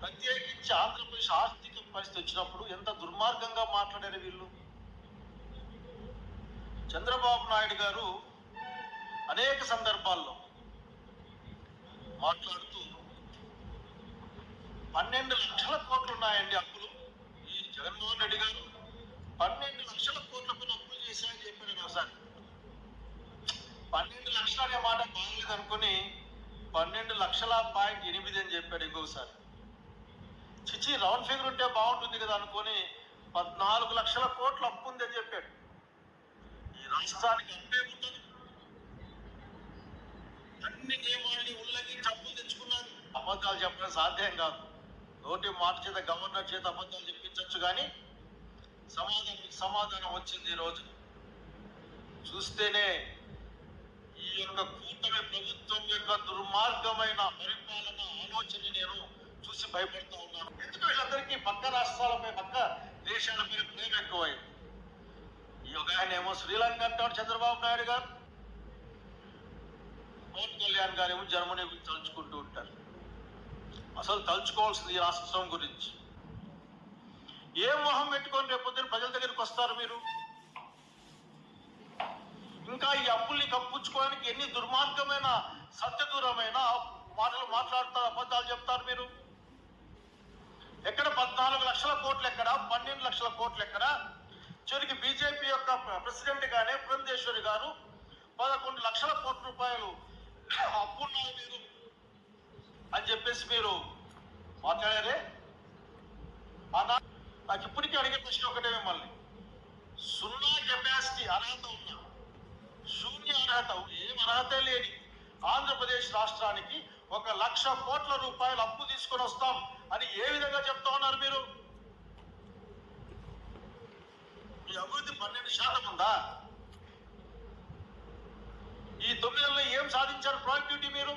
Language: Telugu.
ప్రత్యేకించి ఆంధ్రప్రదేశ్ ఆర్థిక పరిస్థితి వచ్చినప్పుడు ఎంత దుర్మార్గంగా మాట్లాడారు వీళ్ళు? చంద్రబాబు నాయుడు గారు అనేక సందర్భాల్లో మాట్లాడుతూ పన్నెండు లక్షల కోట్లు ఉన్నాయండి అప్పులు. ఈ జగన్మోహన్ రెడ్డి గారు పన్నెండు లక్షల కోట్ల పైన అప్పులు చేశారని చెప్పారు ఒకసారి పన్నెండు లక్షలు అనే మాట బాగలేదు అనుకుని పన్నెండు లక్షల పాయింట్ ఎనిమిది అని చెప్పాడు ఇంకొకసారి. ఇచ్చి రౌండ్ ఫిగర్ ఉంటే బాగుంటుంది కదా అనుకొని పద్నాలుగు లక్షల కోట్లు అప్పు ఉంది అని చెప్పాడు. ఈ రాష్ట్రానికి అప్పే ఉంటుంది అన్ని నియమాల్ని ఉల్లంఘించి అప్పులు తెచ్చుకున్నారు అబద్ధాలు చెప్పడం సాధ్యం కాదు. నోటి మాట చేత గవర్నర్ చేత అబద్ధాలు చెప్పించవచ్చు కానీ సమాధానం సమాధానం వచ్చింది ఈ రోజు. చూస్తేనే ఈ యొక్క కూటమి ప్రభుత్వం యొక్క దుర్మార్గమైన పరిపాలన ఆలోచన నేను చూసి భయపడుతూ ఉన్నారు. ఎందుకు వీళ్ళందరికీ పక్క రాష్ట్రాలపై పక్క దేశాలపై ప్రేమ ఎక్కువైంది? ఈ ఒక ఆయన ఏమో శ్రీలంక అంటాడు చంద్రబాబు నాయుడు గారు. పవన్ కళ్యాణ్ గారు ఏమో జర్మనీ గురించి తలుచుకుంటూ ఉంటారు. అసలు తలుచుకోవాల్సింది ఈ రాష్ట్రం గురించి. ఏ మొహం పెట్టుకొని రేపొద్దున ప్రజల దగ్గరికి వస్తారు మీరు? ఇంకా ఈ అప్పుల్ని కప్పించుకోవడానికి ఎన్ని దుర్మార్గమైన సత్యదూరమైన మాటలు మాట్లాడతారు అబద్ధాలు చెప్తారు మీరు? కోట్లు ఎక్కడ పన్నెండు లక్షల కోట్లు ఎక్కడ చివరికి బీజేపీ యొక్క ప్రెసిడెంట్ గానే పురంధేశ్వరి గారు పదకొండు లక్షల కోట్ల రూపాయలు అప్పున్నాయి మీరు. అని చెప్పేసి మీరు మాట్లాడారే? అనా నాకు ఇప్పటికీ అడిగే ప్రశ్న ఒకటే మిమ్మల్ని. సున్నా కెపాసిటీ అర్హత ఉన్నా శూన్య అర్హత ఏం అర్హత లేని ఆంధ్రప్రదేశ్ రాష్ట్రానికి ఒక లక్ష కోట్ల రూపాయలు అప్పు తీసుకొని వస్తాం అని ఏ విధంగా చెప్తా ఉన్నారు మీరు? ఈ అభివృద్ధి పన్నెండు శాతం ఉందా? ఈ తొమ్మిదిలో ఏం సాధించారు ప్రొడక్టివిటీ మీరు?